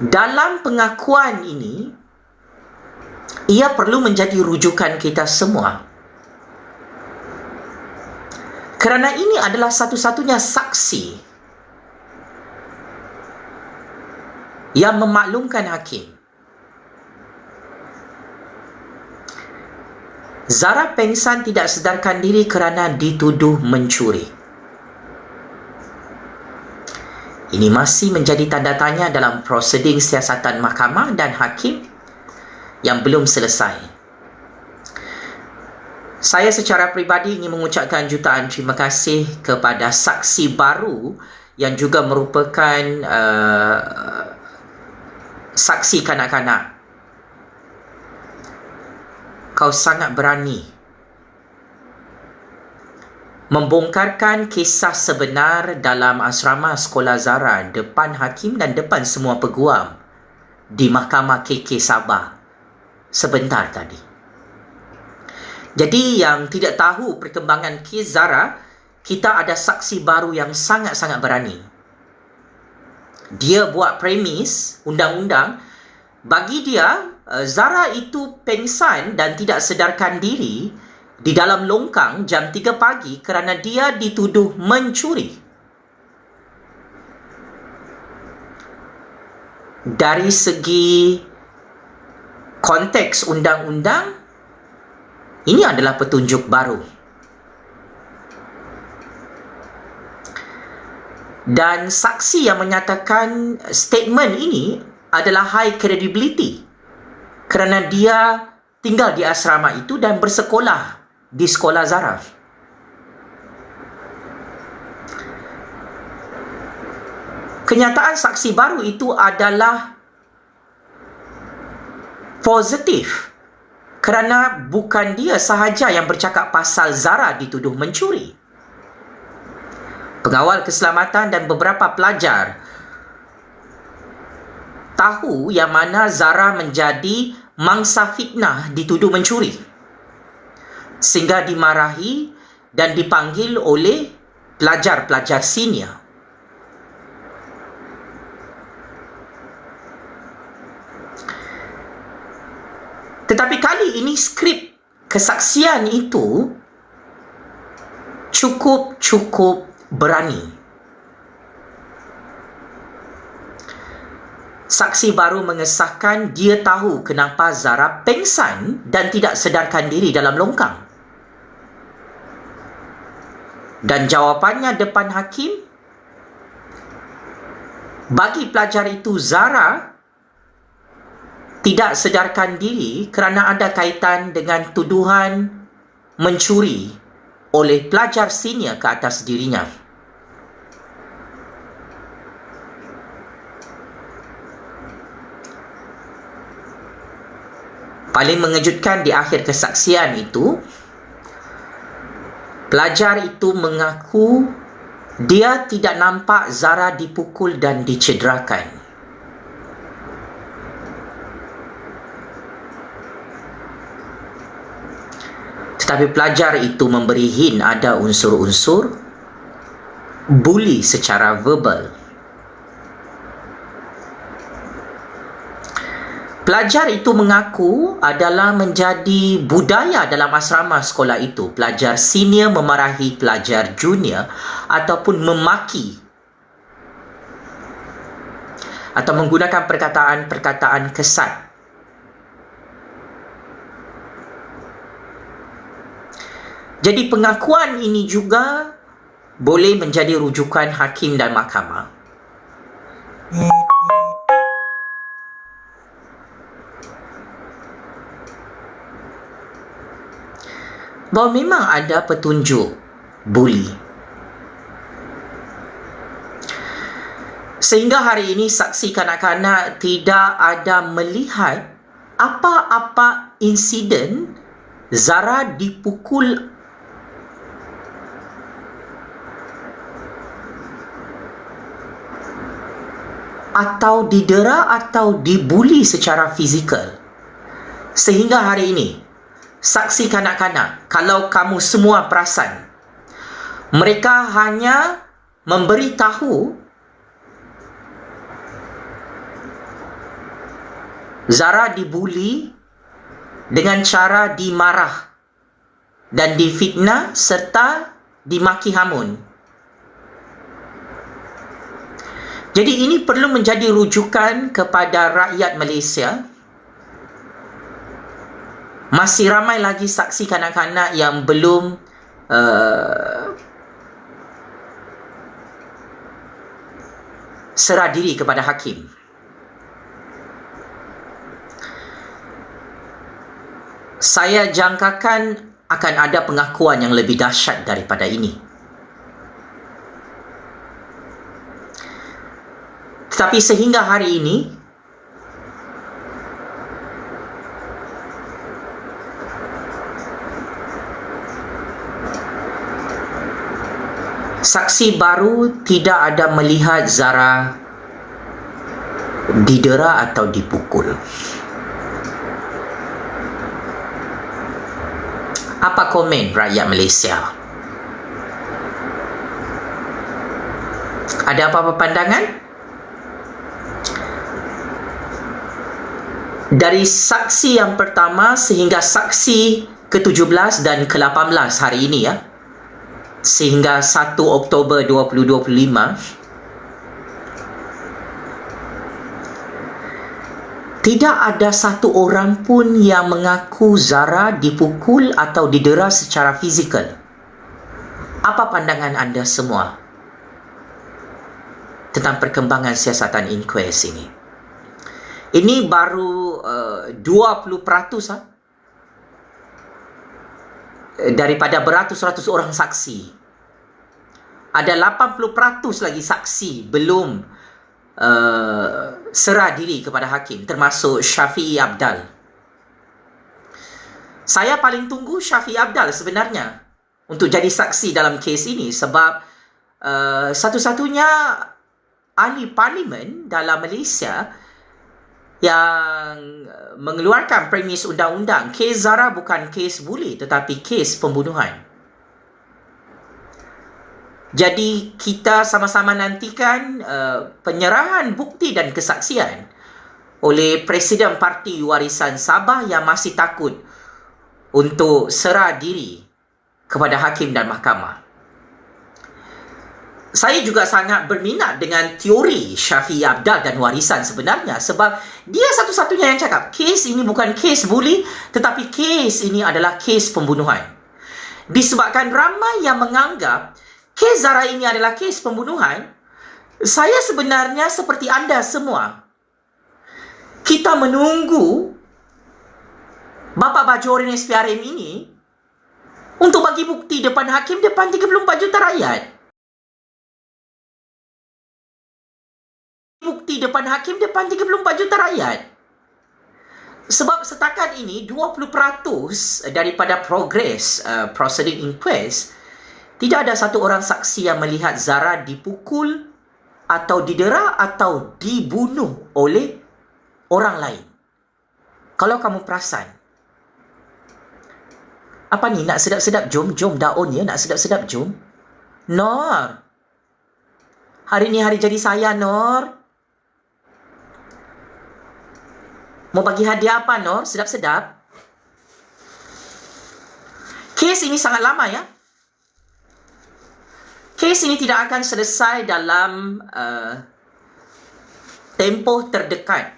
dalam pengakuan ini ia perlu menjadi rujukan kita semua kerana ini adalah satu-satunya saksi yang memaklumkan hakim Zara pengsan tidak sedarkan diri kerana dituduh mencuri. Ini masih menjadi tanda tanya dalam proseding siasatan mahkamah dan hakim yang belum selesai. Saya secara peribadi ingin mengucapkan jutaan terima kasih kepada saksi baru yang juga merupakan uh, saksi kanak-kanak kau sangat berani membongkarkan kisah sebenar dalam asrama sekolah Zara depan hakim dan depan semua peguam di Mahkamah KK Sabah sebentar tadi. Jadi yang tidak tahu perkembangan kes Zara, kita ada saksi baru yang sangat-sangat berani. Dia buat premis undang-undang bagi dia Eh, Zara itu pengsan dan tidak sedarkan diri di dalam longkang jam 3 pagi kerana dia dituduh mencuri. Dari segi konteks undang-undang, ini adalah petunjuk baru. Dan saksi yang menyatakan statement ini adalah high credibility kerana dia tinggal di asrama itu dan bersekolah di sekolah Zara. Kenyataan saksi baru itu adalah positif kerana bukan dia sahaja yang bercakap pasal Zara dituduh mencuri. Pengawal keselamatan dan beberapa pelajar tahu yang mana Zara menjadi mangsa fitnah dituduh mencuri sehingga dimarahi dan dipanggil oleh pelajar-pelajar senior. Tetapi kali ini skrip kesaksian itu cukup-cukup berani. saksi baru mengesahkan dia tahu kenapa Zara pengsan dan tidak sedarkan diri dalam longkang. Dan jawapannya depan hakim, bagi pelajar itu Zara tidak sedarkan diri kerana ada kaitan dengan tuduhan mencuri oleh pelajar senior ke atas dirinya. paling mengejutkan di akhir kesaksian itu pelajar itu mengaku dia tidak nampak Zara dipukul dan dicederakan. Tetapi pelajar itu memberi hint ada unsur-unsur bully secara verbal Pelajar itu mengaku adalah menjadi budaya dalam asrama sekolah itu. Pelajar senior memarahi pelajar junior ataupun memaki atau menggunakan perkataan-perkataan kesat. Jadi pengakuan ini juga boleh menjadi rujukan hakim dan mahkamah. Bahawa memang ada petunjuk bully. Sehingga hari ini saksi kanak-kanak tidak ada melihat apa-apa insiden Zara dipukul atau didera atau dibuli secara fizikal. Sehingga hari ini saksi kanak-kanak kalau kamu semua perasan mereka hanya memberi tahu Zara dibuli dengan cara dimarah dan difitnah serta dimaki hamun. Jadi ini perlu menjadi rujukan kepada rakyat Malaysia. Masih ramai lagi saksi kanak-kanak yang belum uh, serah diri kepada hakim. Saya jangkakan akan ada pengakuan yang lebih dahsyat daripada ini. Tetapi sehingga hari ini saksi baru tidak ada melihat Zara didera atau dipukul. Apa komen rakyat Malaysia? Ada apa-apa pandangan? dari saksi yang pertama sehingga saksi ke-17 dan ke-18 hari ini ya sehingga 1 Oktober 2025 tidak ada satu orang pun yang mengaku Zara dipukul atau didera secara fizikal apa pandangan anda semua tentang perkembangan siasatan inquest ini ini baru uh, 20% ha? Daripada beratus-ratus orang saksi. Ada 80% lagi saksi belum uh, serah diri kepada hakim termasuk Syafi'i Abdal. Saya paling tunggu Syafi'i Abdal sebenarnya untuk jadi saksi dalam kes ini sebab uh, satu-satunya ahli parlimen dalam Malaysia yang uh, mengeluarkan premis undang-undang kes Zara bukan kes buli tetapi kes pembunuhan. Jadi kita sama-sama nantikan uh, penyerahan bukti dan kesaksian oleh Presiden Parti Warisan Sabah yang masih takut untuk serah diri kepada hakim dan mahkamah saya juga sangat berminat dengan teori Syafi'i Abdal dan warisan sebenarnya sebab dia satu-satunya yang cakap kes ini bukan kes buli tetapi kes ini adalah kes pembunuhan. Disebabkan ramai yang menganggap kes Zara ini adalah kes pembunuhan, saya sebenarnya seperti anda semua. Kita menunggu Bapa Bajorin SPRM ini untuk bagi bukti depan hakim depan 34 juta rakyat. Hakim depan 34 juta rakyat. Sebab setakat ini 20% daripada progres uh, proceeding inquest tidak ada satu orang saksi yang melihat Zara dipukul atau didera atau dibunuh oleh orang lain. Kalau kamu perasan apa ni nak sedap-sedap jom jom daun ya nak sedap-sedap jom. Nor. Hari ni hari jadi saya Nor. Mau bagi hadiah apa, Nor? Sedap-sedap. Kes ini sangat lama, ya. Kes ini tidak akan selesai dalam uh, tempoh terdekat.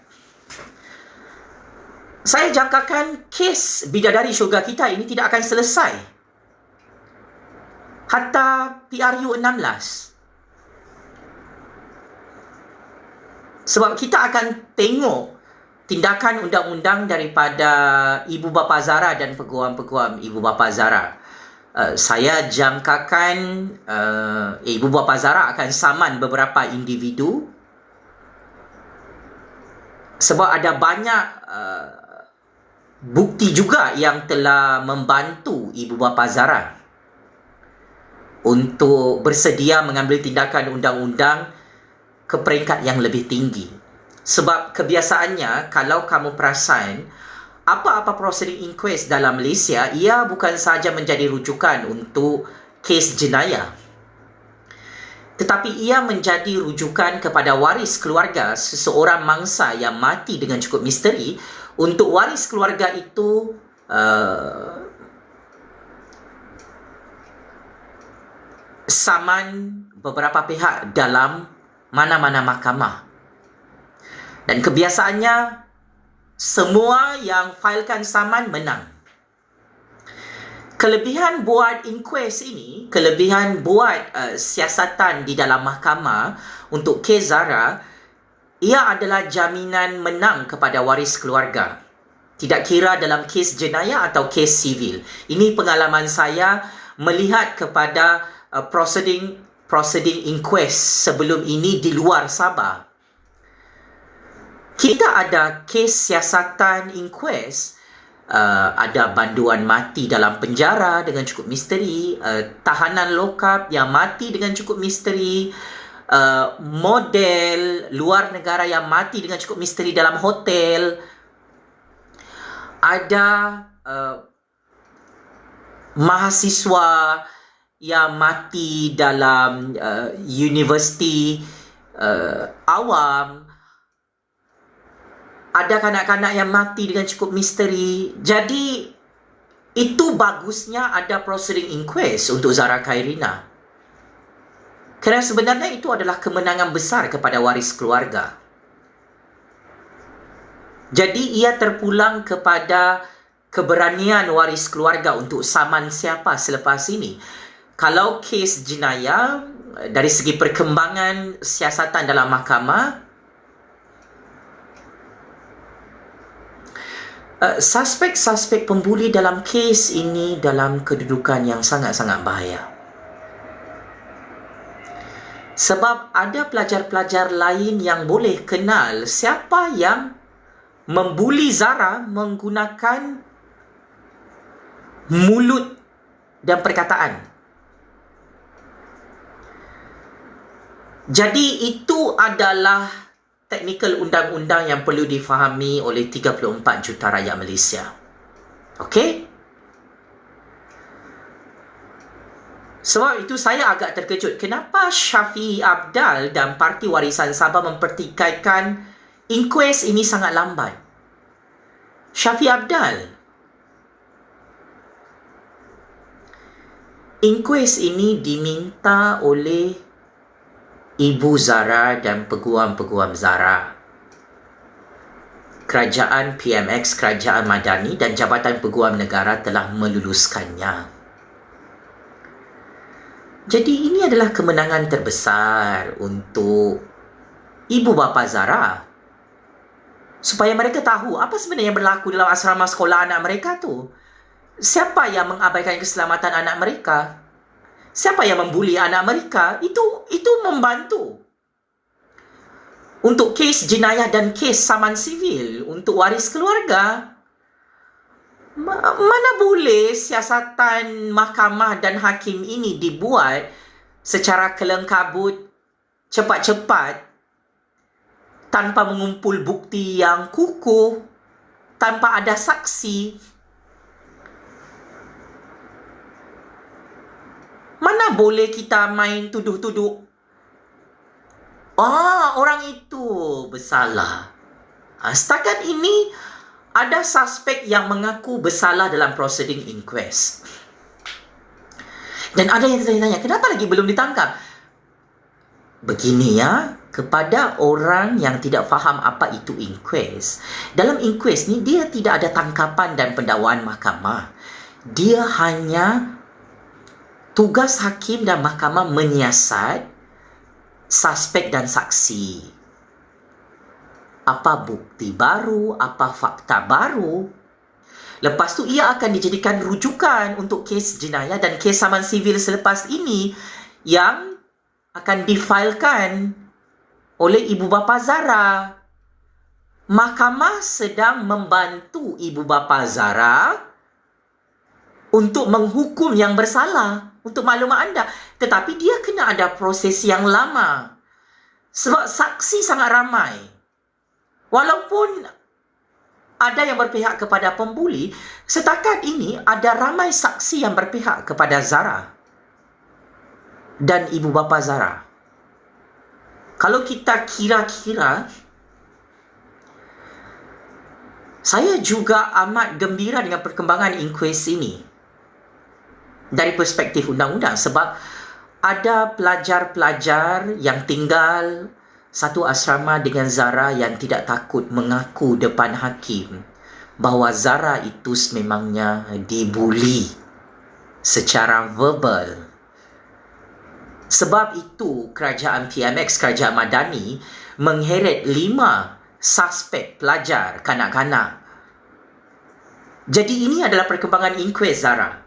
Saya jangkakan kes bidadari syurga kita ini tidak akan selesai. Hatta PRU 16. Sebab kita akan tengok tindakan undang-undang daripada ibu bapa Zara dan peguam-peguam ibu bapa Zara. Uh, saya jangkakan uh, ibu bapa Zara akan saman beberapa individu sebab ada banyak uh, bukti juga yang telah membantu ibu bapa Zara untuk bersedia mengambil tindakan undang-undang ke peringkat yang lebih tinggi. Sebab kebiasaannya kalau kamu perasan apa-apa proceeding inquest dalam Malaysia ia bukan sahaja menjadi rujukan untuk kes jenayah. tetapi ia menjadi rujukan kepada waris keluarga seseorang mangsa yang mati dengan cukup misteri untuk waris keluarga itu uh, saman beberapa pihak dalam mana-mana mahkamah. Dan kebiasaannya semua yang failkan saman menang. Kelebihan buat inquest ini, kelebihan buat uh, siasatan di dalam mahkamah untuk kes Zara, ia adalah jaminan menang kepada waris keluarga. Tidak kira dalam kes jenayah atau kes sivil. Ini pengalaman saya melihat kepada uh, proceeding proceeding inquest sebelum ini di luar Sabah. Kita ada kes siasatan inquest uh, ada banduan mati dalam penjara dengan cukup misteri, uh, tahanan lokap yang mati dengan cukup misteri, uh, model luar negara yang mati dengan cukup misteri dalam hotel, ada uh, mahasiswa yang mati dalam uh, universiti uh, awam ada kanak-kanak yang mati dengan cukup misteri. Jadi itu bagusnya ada proceeding inquest untuk Zara Khairina. Kerana sebenarnya itu adalah kemenangan besar kepada waris keluarga. Jadi ia terpulang kepada keberanian waris keluarga untuk saman siapa selepas ini. Kalau kes jenayah dari segi perkembangan siasatan dalam mahkamah Uh, suspek-suspek pembuli dalam kes ini dalam kedudukan yang sangat-sangat bahaya. Sebab ada pelajar-pelajar lain yang boleh kenal siapa yang membuli Zara menggunakan mulut dan perkataan. Jadi itu adalah teknikal undang-undang yang perlu difahami oleh 34 juta rakyat Malaysia. Okey? Sebab itu saya agak terkejut. Kenapa Syafi'i Abdal dan Parti Warisan Sabah mempertikaikan inquest ini sangat lambat? Syafi'i Abdal. Inquest ini diminta oleh Ibu Zara dan peguam-peguam Zara. Kerajaan PMX, Kerajaan Madani dan Jabatan Peguam Negara telah meluluskannya. Jadi ini adalah kemenangan terbesar untuk ibu bapa Zara. Supaya mereka tahu apa sebenarnya yang berlaku dalam asrama sekolah anak mereka tu. Siapa yang mengabaikan keselamatan anak mereka? Siapa yang membuli anak mereka? Itu itu membantu. Untuk kes jenayah dan kes saman sivil untuk waris keluarga Ma- mana boleh siasatan mahkamah dan hakim ini dibuat secara kelengkabut cepat-cepat tanpa mengumpul bukti yang kukuh tanpa ada saksi Mana boleh kita main tuduh-tuduh? Ah, orang itu bersalah. Ha, setakat ini, ada suspek yang mengaku bersalah dalam proceeding inquest. Dan ada yang tanya-tanya, kenapa lagi belum ditangkap? Begini ya, kepada orang yang tidak faham apa itu inquest. Dalam inquest ni, dia tidak ada tangkapan dan pendakwaan mahkamah. Dia hanya tugas hakim dan mahkamah menyiasat suspek dan saksi. Apa bukti baru, apa fakta baru. Lepas tu ia akan dijadikan rujukan untuk kes jenayah dan kes saman sivil selepas ini yang akan difailkan oleh ibu bapa Zara. Mahkamah sedang membantu ibu bapa Zara untuk menghukum yang bersalah untuk maklumat anda. Tetapi dia kena ada proses yang lama. Sebab saksi sangat ramai. Walaupun ada yang berpihak kepada pembuli, setakat ini ada ramai saksi yang berpihak kepada Zara dan ibu bapa Zara. kalau kita kira-kira saya juga amat gembira dengan perkembangan inquest ini dari perspektif undang-undang sebab ada pelajar-pelajar yang tinggal satu asrama dengan Zara yang tidak takut mengaku depan hakim bahawa Zara itu sememangnya dibuli secara verbal. Sebab itu kerajaan PMX, kerajaan Madani mengheret lima suspek pelajar kanak-kanak. Jadi ini adalah perkembangan inquest Zara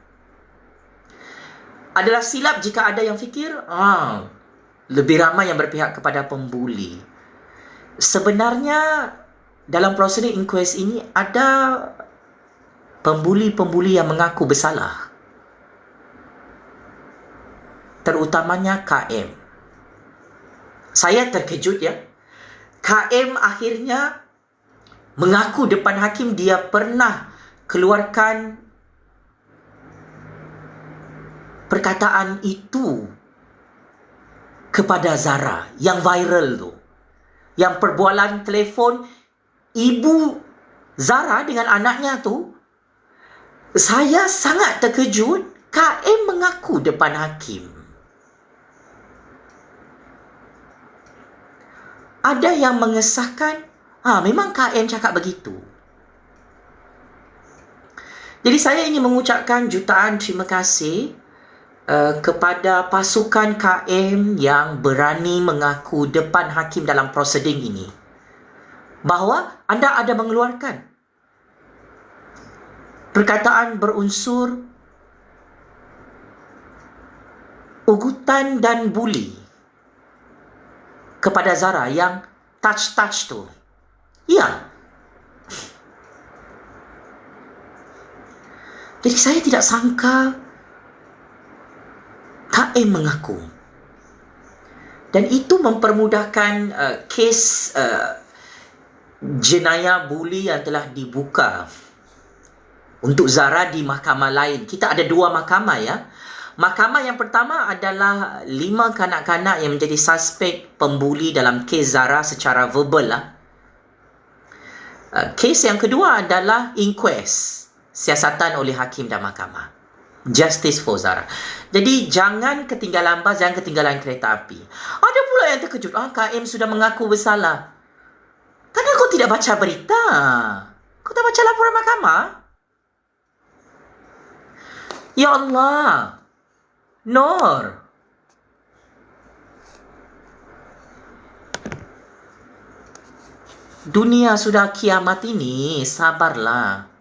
adalah silap jika ada yang fikir ah lebih ramai yang berpihak kepada pembuli. Sebenarnya dalam prosedur inquest ini ada pembuli-pembuli yang mengaku bersalah. Terutamanya KM. Saya terkejut ya. KM akhirnya mengaku depan hakim dia pernah keluarkan perkataan itu kepada Zara yang viral tu. Yang perbualan telefon ibu Zara dengan anaknya tu saya sangat terkejut KM mengaku depan hakim. Ada yang mengesahkan, ha, memang KM cakap begitu. Jadi saya ingin mengucapkan jutaan terima kasih Uh, kepada pasukan KM yang berani mengaku depan hakim dalam proseding ini bahawa anda ada mengeluarkan perkataan berunsur ugutan dan buli kepada Zara yang touch-touch tu. Ya. Jadi saya tidak sangka KM mengaku. Dan itu mempermudahkan uh, kes uh, jenayah buli yang telah dibuka untuk Zara di mahkamah lain. Kita ada dua mahkamah ya. Mahkamah yang pertama adalah lima kanak-kanak yang menjadi suspek pembuli dalam kes Zara secara verbal lah. Uh, kes yang kedua adalah inquest siasatan oleh hakim dan mahkamah. Justice for Zara. Jadi jangan ketinggalan bas, jangan ketinggalan kereta api. Ada pula yang terkejut. Ah, KM sudah mengaku bersalah. Tapi kau tidak baca berita. Kau tak baca laporan mahkamah? Ya Allah. Nur. Dunia sudah kiamat ini. Sabarlah.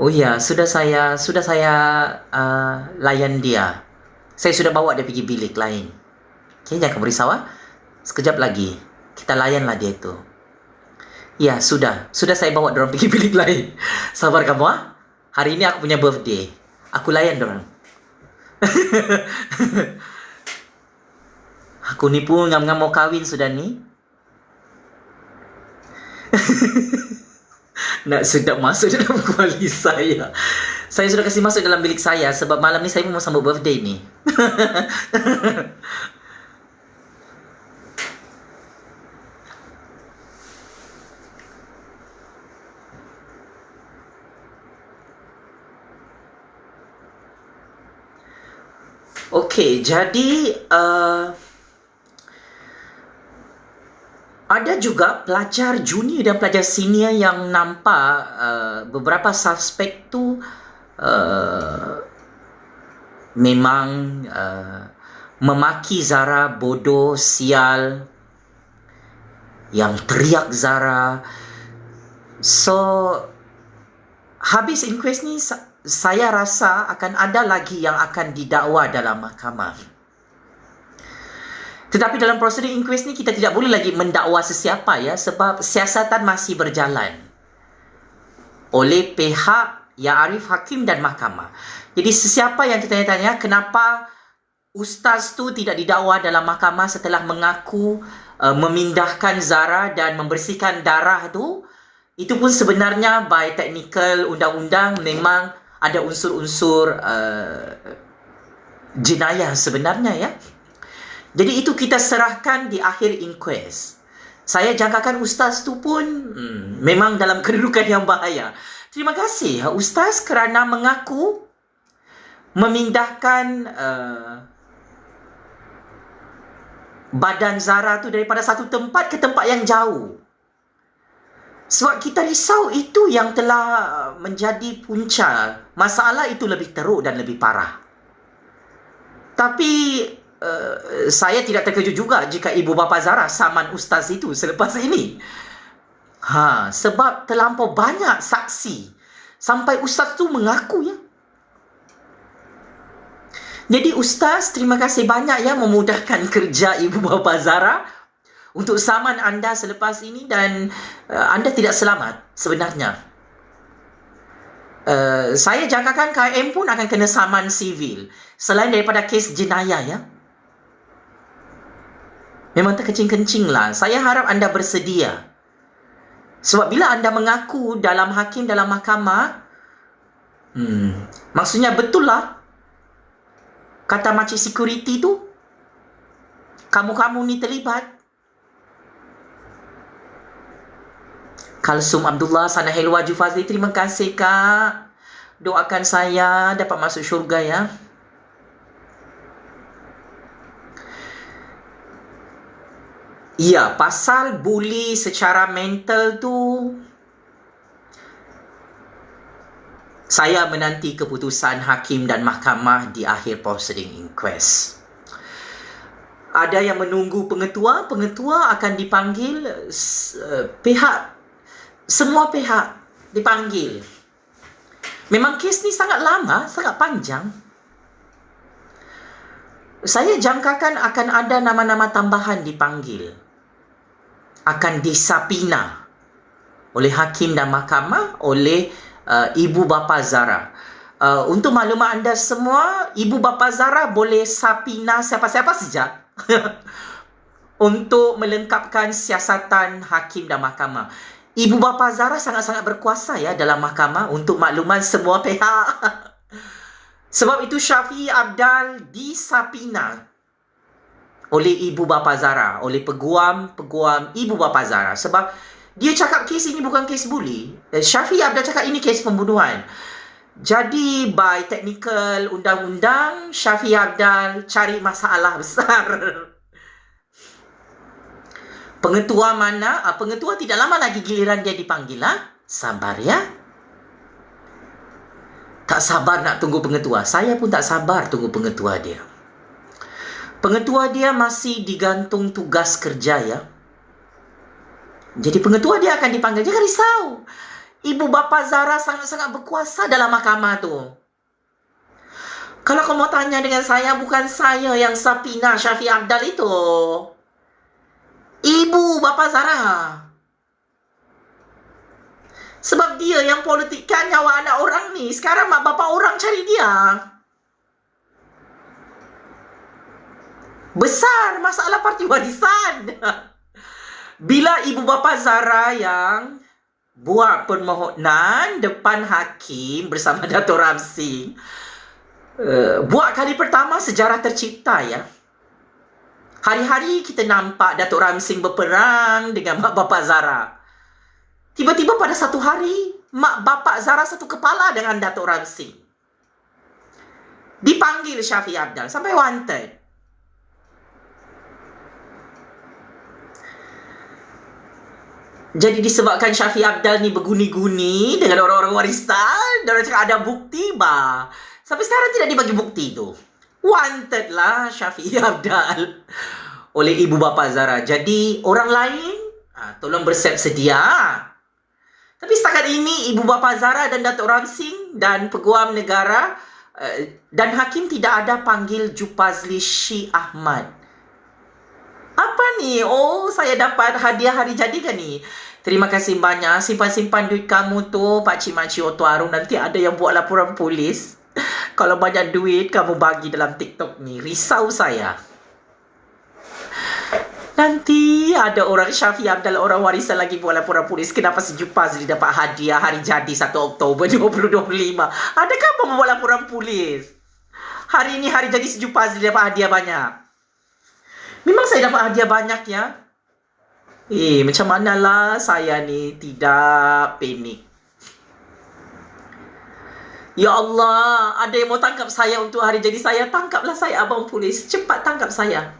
Oh ya, sudah saya sudah saya uh, layan dia. Saya sudah bawa dia pergi bilik lain. Okay, jangan berisau ah. Sekejap lagi kita layanlah dia itu. Ya, sudah. Sudah saya bawa dia pergi bilik lain. Sabar kamu ah. Hari ini aku punya birthday. Aku layan dia aku ni pun ngam-ngam mau kawin sudah ni. nak sedap masuk dalam kuali saya. Saya sudah kasih masuk dalam bilik saya sebab malam ni saya mau sambut birthday ni. Okey, jadi uh, ada juga pelajar junior dan pelajar senior yang nampak uh, beberapa suspek tu uh, memang uh, memaki Zara bodoh sial yang teriak Zara. So habis inquest ni saya rasa akan ada lagi yang akan didakwa dalam mahkamah tetapi dalam prosedur inquest ni kita tidak boleh lagi mendakwa sesiapa ya sebab siasatan masih berjalan oleh pihak yang arif hakim dan mahkamah. Jadi sesiapa yang kita tanya kenapa ustaz tu tidak didakwa dalam mahkamah setelah mengaku uh, memindahkan Zara dan membersihkan darah tu itu pun sebenarnya by technical undang-undang memang ada unsur-unsur uh, jenayah sebenarnya ya. Jadi itu kita serahkan di akhir inquest. Saya jangkakan ustaz tu pun hmm, memang dalam kedudukan yang bahaya. Terima kasih ustaz kerana mengaku memindahkan uh, badan Zara tu daripada satu tempat ke tempat yang jauh. Sebab kita risau itu yang telah menjadi punca. Masalah itu lebih teruk dan lebih parah. Tapi uh, saya tidak terkejut juga jika ibu bapa Zara saman ustaz itu selepas ini. Ha, sebab terlampau banyak saksi sampai ustaz tu mengaku ya. Jadi ustaz terima kasih banyak ya memudahkan kerja ibu bapa Zara untuk saman anda selepas ini dan uh, anda tidak selamat sebenarnya. Uh, saya jangkakan KM pun akan kena saman sivil selain daripada kes jenayah ya. Memang terkencing-kencing lah. Saya harap anda bersedia. Sebab bila anda mengaku dalam hakim dalam mahkamah, hmm, maksudnya betul lah kata makcik security tu, kamu-kamu ni terlibat. Kalsum Abdullah Sana Helwa Jufazli Terima kasih Kak Doakan saya dapat masuk syurga ya Ya, pasal bully secara mental tu saya menanti keputusan hakim dan mahkamah di akhir proceeding inquest. Ada yang menunggu pengetua, pengetua akan dipanggil uh, pihak semua pihak dipanggil. Memang kes ni sangat lama, sangat panjang. Saya jangkakan akan ada nama-nama tambahan dipanggil. Akan disapina oleh hakim dan mahkamah oleh uh, ibu bapa Zara. Uh, untuk maklumat anda semua, ibu bapa Zara boleh sapina siapa-siapa saja. untuk melengkapkan siasatan hakim dan mahkamah. Ibu bapa Zara sangat-sangat berkuasa ya dalam mahkamah untuk makluman semua pihak. Sebab itu Syafi Abdal disapina oleh ibu bapa Zara, oleh peguam-peguam ibu bapa Zara. Sebab dia cakap kes ini bukan kes bully. Eh, Syafi Abdal cakap ini kes pembunuhan. Jadi by technical undang-undang, Syafi Abdal cari masalah besar. Pengetua mana? Ah, pengetua tidak lama lagi giliran dia dipanggil. Ha? Sabar ya. Tak sabar nak tunggu pengetua. Saya pun tak sabar tunggu pengetua dia. Pengetua dia masih digantung tugas kerja ya. Jadi pengetua dia akan dipanggil. Jangan risau. Ibu bapa Zara sangat-sangat berkuasa dalam mahkamah tu. Kalau kamu tanya dengan saya, bukan saya yang Sapina Syafi Abdal itu. Ibu bapa Zara. Sebab dia yang politikkan nyawa anak orang ni. Sekarang mak bapa orang cari dia. Besar masalah parti warisan. Bila ibu bapa Zara yang buat permohonan depan hakim bersama Dato' Ramsing. Uh, buat kali pertama sejarah tercipta ya. Hari-hari kita nampak Datuk Ramsing berperang dengan mak bapak Zara. Tiba-tiba pada satu hari, mak bapak Zara satu kepala dengan Datuk Ramsing. Dipanggil Syafi Abdal sampai wanted. Jadi disebabkan Syafi Abdal ni berguni-guni dengan orang-orang warisan, orang cakap ada bukti bah. Sampai sekarang tidak dibagi bukti tu wanted lah Syafi'i Abdal oleh ibu bapa Zara. Jadi orang lain ha, tolong bersiap sedia. Tapi setakat ini ibu bapa Zara dan Datuk Ramsing dan peguam negara uh, dan hakim tidak ada panggil Jupazli Shi Ahmad. Ni? Oh, saya dapat hadiah hari jadi kan ni? Terima kasih banyak. Simpan-simpan duit kamu tu, Pak Cik Makcik Oto Arung. Nanti ada yang buat laporan polis. Kalau banyak duit kamu bagi dalam TikTok ni, risau saya. Nanti ada orang Syafi Abdal orang warisan lagi buat laporan polis. Kenapa si Jupazli dapat hadiah hari jadi 1 Oktober 2025? Adakah apa membuat laporan polis? Hari ini hari jadi si Jupazli dapat hadiah banyak. Memang saya dapat hadiah banyak ya. Eh, macam manalah saya ni tidak panik. Ya Allah, ada yang mau tangkap saya untuk hari jadi saya. Tangkaplah saya, abang polis. Cepat tangkap saya.